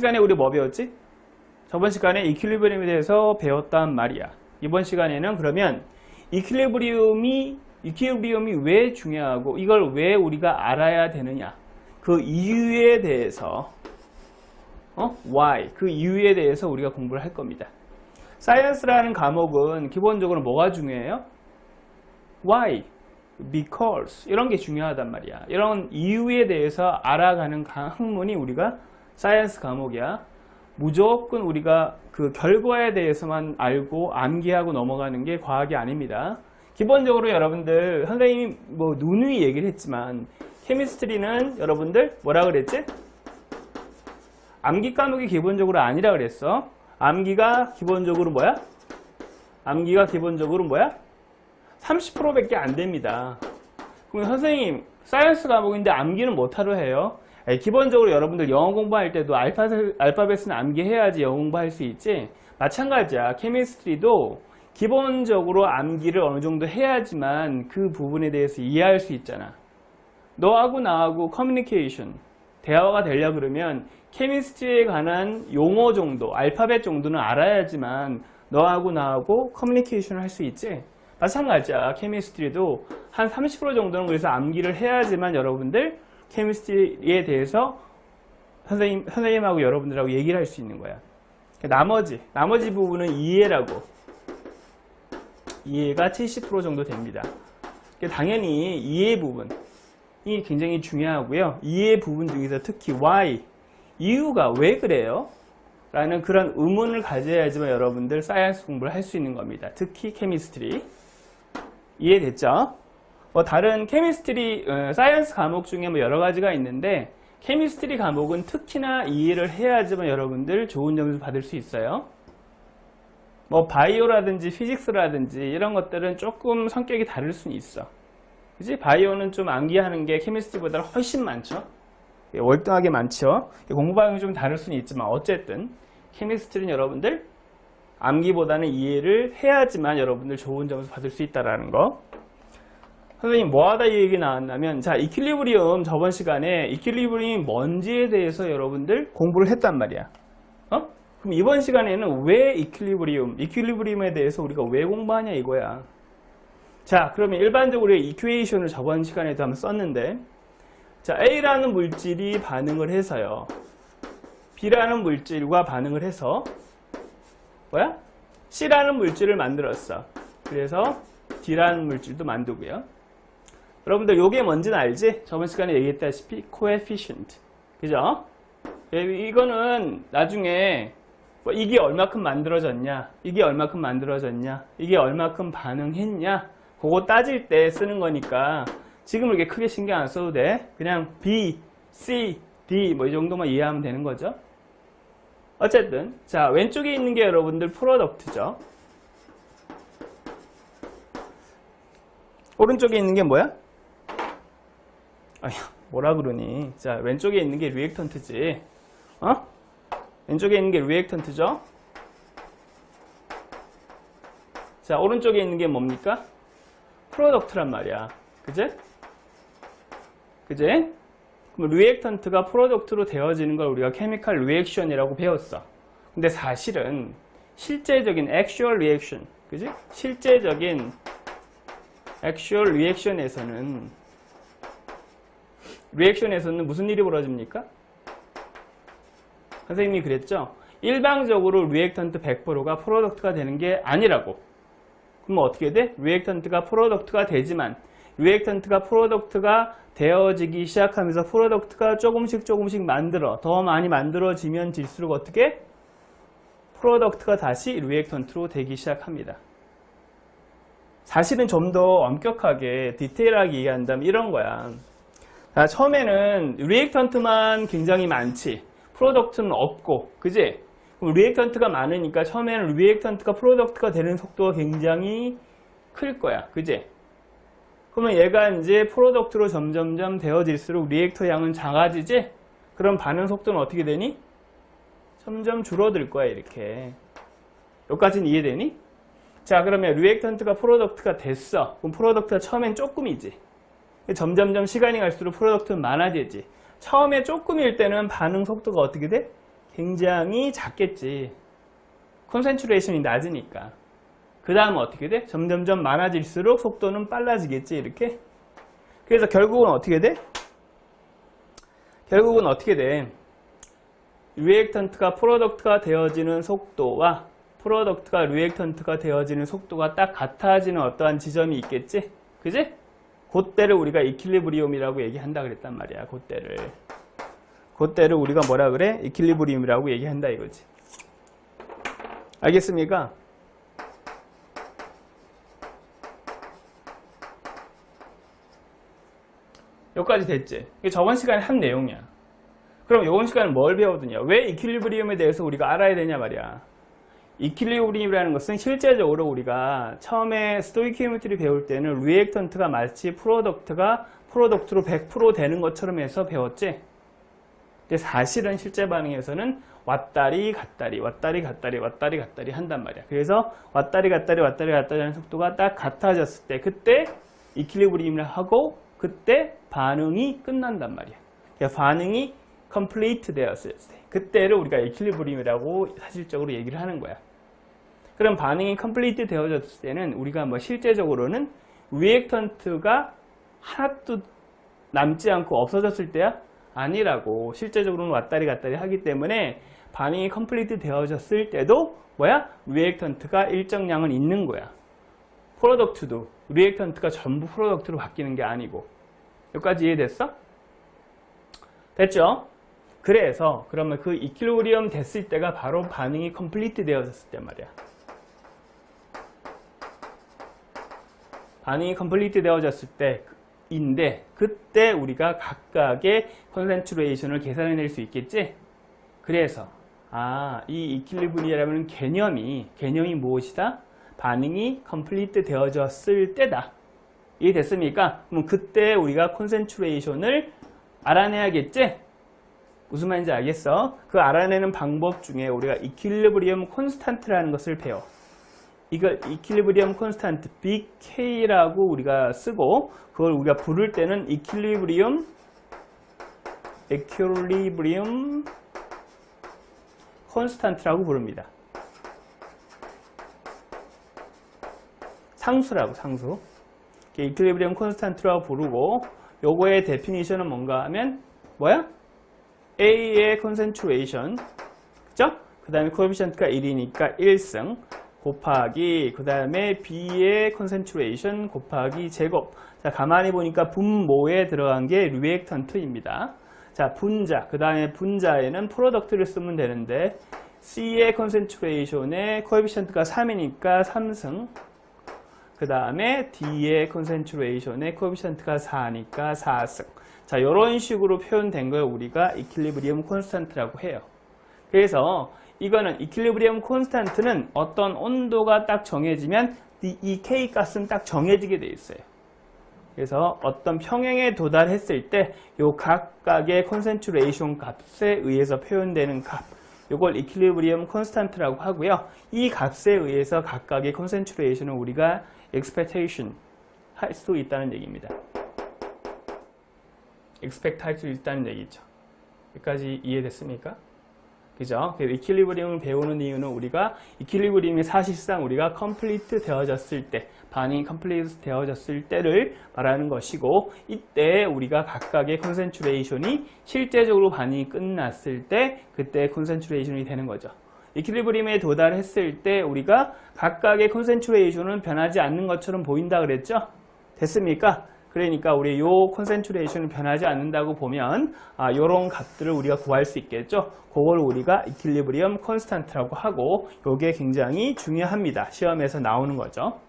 시간에 우리 뭐 배웠지? 저번 시간에 이퀄리브리움에 대해서 배웠단 말이야. 이번 시간에는 그러면 이퀄리브리움이 이퀄리브리움이 왜 중요하고 이걸 왜 우리가 알아야 되느냐? 그 이유에 대해서 어? why 그 이유에 대해서 우리가 공부를 할 겁니다. 사이언스라는 과목은 기본적으로 뭐가 중요해요? why, because 이런 게 중요하단 말이야. 이런 이유에 대해서 알아가는 가- 학문이 우리가 사이언스 과목이야. 무조건 우리가 그 결과에 대해서만 알고 암기하고 넘어가는 게 과학이 아닙니다. 기본적으로 여러분들 선생님이 뭐 누누이 얘기를 했지만 케미스트리는 여러분들 뭐라 그랬지? 암기 과목이 기본적으로 아니라 그랬어. 암기가 기본적으로 뭐야? 암기가 기본적으로 뭐야? 30%밖에 안 됩니다. 그럼 선생님, 사이언스 과목인데 암기는 못하러 해요? 아니, 기본적으로 여러분들 영어 공부할 때도 알파, 알파벳은 암기해야지 영어 공부할 수 있지? 마찬가지야. 케미스트리도 기본적으로 암기를 어느 정도 해야지만 그 부분에 대해서 이해할 수 있잖아. 너하고 나하고 커뮤니케이션, 대화가 되려 그러면 케미스트리에 관한 용어 정도, 알파벳 정도는 알아야지만 너하고 나하고 커뮤니케이션을 할 수 있지. 마찬가지야. 케미스트리도 한 30% 정도는 그래서 암기를 해야지만 여러분들 케미스트리에 대해서 선생님, 선생님하고 여러분들하고 얘기를 할 수 있는 거야. 나머지, 나머지 부분은 이해라고. 이해가 70% 정도 됩니다. 당연히 이해 부분. 이 굉장히 중요하고요. 이해 부분 중에서 특히 why, 이유가 왜 그래요? 라는 그런 의문을 가져야지만 여러분들 사이언스 공부를 할 수 있는 겁니다. 특히 케미스트리. 이해됐죠? 뭐 다른 케미스트리, 어, 사이언스 과목 중에 뭐 여러 가지가 있는데 케미스트리 과목은 특히나 이해를 해야지만 여러분들 좋은 점수 받을 수 있어요. 뭐 바이오라든지 피직스라든지 이런 것들은 조금 성격이 다를 수는 있어. 그지? 바이오는 좀 암기하는 게 케미스트리보다 훨씬 많죠. 예, 월등하게 많죠. 공부 방향이 좀 다를 수는 있지만 어쨌든 케미스트리는 여러분들 암기보다는 이해를 해야지만 여러분들 좋은 점수 받을 수 있다라는 거. 선생님 뭐하다 이 얘기 나왔냐면 자 이퀄리브리움 저번 시간에 이퀄리브리움이 뭔지에 대해서 여러분들 공부를 했단 말이야. 어? 그럼 이번 시간에는 왜 이퀄리브리움, 이퀄리브리움에 대해서 우리가 왜 공부하냐 이거야. 자 그러면 일반적으로 이퀘이션을 저번 시간에도 한번 썼는데 자 A라는 물질이 반응을 해서요. B라는 물질과 반응을 해서 뭐야? C라는 물질을 만들었어. 그래서 D라는 물질도 만들고요. 여러분들 요게 뭔지는 알지? 저번 시간에 얘기했다시피 coefficient. 그죠? 예, 이거는 나중에 뭐 이게 얼마큼 만들어졌냐, 이게 얼마큼 만들어졌냐, 이게 얼마큼 반응했냐, 그거 따질 때 쓰는 거니까 지금 이렇게 크게 신경 안 써도 돼. 그냥 B, C, D 뭐 이 정도만 이해하면 되는 거죠. 어쨌든 자 왼쪽에 있는 게 여러분들 프로덕트죠. 오른쪽에 있는 게 뭐야? 아휴 뭐라 그러니? 자 왼쪽에 있는 게 리액턴트지. 어? 왼쪽에 있는 게 리액턴트죠. 자 오른쪽에 있는 게 뭡니까? 프로덕트란 말이야. 그제? 그제? 그럼 리액턴트가 프로덕트로 되어지는 걸 우리가 케미칼 리액션이라고 배웠어. 근데 사실은 실제적인 액슈얼 리액션, 그지? 실제적인 액슈얼 리액션에서는 리액션에서는 무슨 일이 벌어집니까? 선생님이 그랬죠? 일방적으로 리액턴트 100%가 프로덕트가 되는 게 아니라고. 그럼 어떻게 돼? 리액턴트가 프로덕트가 되지만 리액턴트가 프로덕트가 되어지기 시작하면서 프로덕트가 조금씩 조금씩 만들어 더 많이 만들어지면 질수록 어떻게 프로덕트가 다시 리액턴트로 되기 시작합니다. 사실은 좀 더 엄격하게 디테일하게 얘기한다면 이런 거야. 자, 처음에는 리액턴트만 굉장히 많지 프로덕트는 없고 그지? 리액턴트가 많으니까 처음에는 리액턴트가 프로덕트가 되는 속도가 굉장히 클 거야. 그지? 그러면 얘가 이제 프로덕트로 점점점 되어질수록 리액터 양은 작아지지? 그럼 반응 속도는 어떻게 되니? 점점 줄어들 거야, 이렇게. 여기까지는 이해되니? 자, 그러면 리액턴트가 프로덕트가 됐어. 그럼 프로덕트가 처음엔 조금이지. 점점점 시간이 갈수록 프로덕트는 많아지지. 처음에 조금일 때는 반응 속도가 어떻게 돼? 굉장히 작겠지. 콘센트레이션이 낮으니까. 그 다음은 어떻게 돼? 점점점 많아질수록 속도는 빨라지겠지, 이렇게. 그래서 결국은 어떻게 돼? 결국은 어떻게 돼? 리액턴트가 프로덕트가 되어지는 속도와 프로덕트가 리액턴트가 되어지는 속도가 딱 같아지는 어떠한 지점이 있겠지? 그지? 그때를 우리가 이퀄리브리움이라고 얘기한다 그랬단 말이야. 그때를. 그때를 우리가 뭐라 그래? 이퀄리브리움이라고 얘기한다 이거지. 알겠습니까? 여기까지 됐지? 이게 저번 시간에 한 내용이야. 그럼 이번 시간에 뭘 배우느냐? 왜 이퀄리브리움에 대해서 우리가 알아야 되냐 말이야. 이퀄리브리움이라는 것은 실제적으로 우리가 처음에 스토이키오메트리 배울 때는 리액턴트가 마치 프로덕트가 프로덕트로 100% 되는 것처럼 해서 배웠지. 근데 사실은 실제 반응에서는 왔다리 갔다리 왔다리 갔다리 왔다리 갔다리 한단 말이야. 그래서 왔다리 갔다리 왔다리 갔다리 하는 속도가 딱 같아졌을 때 그때 이퀄리브리움을 하고 그때 반응이 끝난단 말이야. 그러니까 반응이 complete 되었을 때 그때를 우리가 이퀄리브리움이라고 사실적으로 얘기를 하는 거야. 그럼 반응이 complete 되어졌을 때는 우리가 뭐 실제적으로는 리액턴트가 하나도 남지 않고 없어졌을 때야 아니라고 실제적으로는 왔다리 갔다리 하기 때문에 반응이 컴플리트 되어졌을 때도 뭐야 리액턴트가 일정량은 있는 거야 프로덕트도 리액턴트가 전부 프로덕트로 바뀌는 게 아니고 여기까지 이해됐어? 됐죠? 그래서 그러면 그 이퀄리브리엄 됐을 때가 바로 반응이 컴플리트 되어졌을 때 말이야 반응이 컴플리트 되어졌을 때 인데 그때 우리가 각각의 컨센트레이션을 계산해낼 수 있겠지? 그래서 아, 이 이퀄리브리엄이라는 개념이 개념이 무엇이다? 반응이 컴플리트 되어졌을 때다. 이해됐습니까? 그럼 그때 우리가 콘센트레이션을 알아내야겠지? 무슨 말인지 알겠어? 그 알아내는 방법 중에 우리가 이퀄리브리엄 콘스탄트라는 것을 배워. 이걸 이퀄리브리엄 콘스탄트 BK라고 우리가 쓰고 그걸 우리가 부를 때는 이퀄리브리엄 이퀄리브리엄 콘스탄트라고 부릅니다. 상수라고 상수. 이퀄리브리엄 콘스탄트라고 부르고 요거의 데피니션은 뭔가 하면 뭐야? A의 컨센트레이션 그죠? 그 다음에 코에피션트가 1이니까 1승 곱하기 그 다음에 B의 컨센트레이션 곱하기 제곱. 자 가만히 보니까 분모에 들어간 게 리액턴트입니다. 자 분자. 그 다음에 분자에는 프로덕트를 쓰면 되는데 C의 컨센트레이션의 코에피션트가 3이니까 3승. 그 다음에 D의 컨센트레이션의 코에피션트가 4니까 4승. 자 이런 식으로 표현된 걸 우리가 이퀄리브리엄 콘스탄트라고 해요. 그래서 이거는 이퀄리브리엄 콘스탄트는 어떤 온도가 딱 정해지면 이- 이 K 값은 딱 정해지게 돼 있어요. 그래서 어떤 평행에 도달했을 때요 각각의 콘센트레이션 값에 의해서 표현되는 값 요걸 이퀄리브리엄 콘스탄트라고 하고요. 이 값에 의해서 각각의 콘센트레이션을 우리가 expectation 할 수도 있다는 얘기입니다. expect 할 수 있다는 얘기죠. 여기까지 이해됐습니까? 그죠? 그래서 이퀄리브리움을 배우는 이유는 우리가 이퀄리브리움이 사실상 우리가 컴플리트 되어졌을 때, 반응이 컴플리트 되어졌을 때를 말하는 것이고, 이때 우리가 각각의 컨센트레이션이 실제적으로 반응이 끝났을 때, 그때 컨센트레이션이 되는 거죠. 이퀄리브리움에 도달했을 때 우리가 각각의 컨센트레이션은 변하지 않는 것처럼 보인다 그랬죠? 됐습니까? 그러니까 우리 요 콘센트레이션이 변하지 않는다고 보면 아, 요런 값들을 우리가 구할 수 있겠죠. 그걸 우리가 이퀄리브리엄 콘스탄트라고 하고 요게 굉장히 중요합니다. 시험에서 나오는 거죠.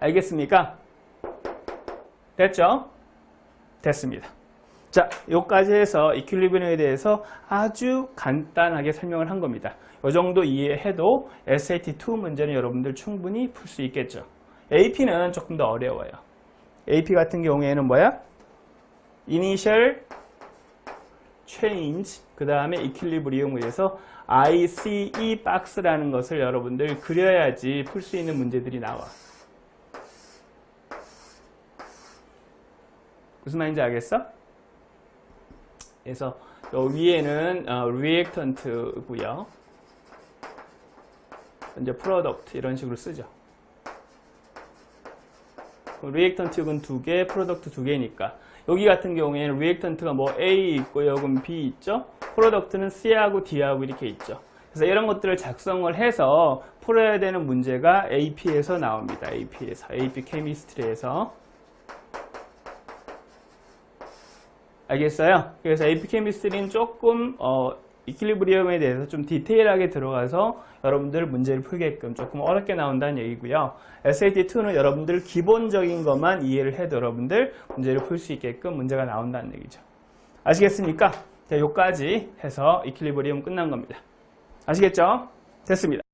알겠습니까? 됐죠? 됐습니다. 자, 요까지 해서 이퀄리브리엄에 대해서 아주 간단하게 설명을 한 겁니다. 요 정도 이해해도 SAT2 문제는 여러분들 충분히 풀 수 있겠죠. AP는 조금 더 어려워요. AP 같은 경우에는 뭐야? Initial Change 그 다음에 Equilibrium을 해서 ICE 박스라는 것을 여러분들 그려야지 풀 수 있는 문제들이 나와. 무슨 말인지 알겠어? 그래서 요 위에는 어, 리액턴트고요. 이제 프로덕트 이런 식으로 쓰죠. 리액턴트는 두 개, 프로덕트 두 개니까 여기 같은 경우에는 리액턴트가 뭐 A 있고 여기 B 있죠. 프로덕트는 C하고 D하고 이렇게 있죠. 그래서 이런 것들을 작성을 해서 풀어야 되는 문제가 AP에서 나옵니다. AP에서 AP 케미스트리에서 알겠어요? 그래서 AP 케미스트리는 조금 어, 이퀄리브리엄에 대해서 좀 디테일하게 들어가서 여러분들 문제를 풀게끔 조금 어렵게 나온다는 얘기고요. SAT2는 여러분들 기본적인 것만 이해를 해도 여러분들 문제를 풀 수 있게끔 문제가 나온다는 얘기죠. 아시겠습니까? 자, 요까지 해서 이퀄리브리엄 끝난 겁니다. 아시겠죠? 됐습니다.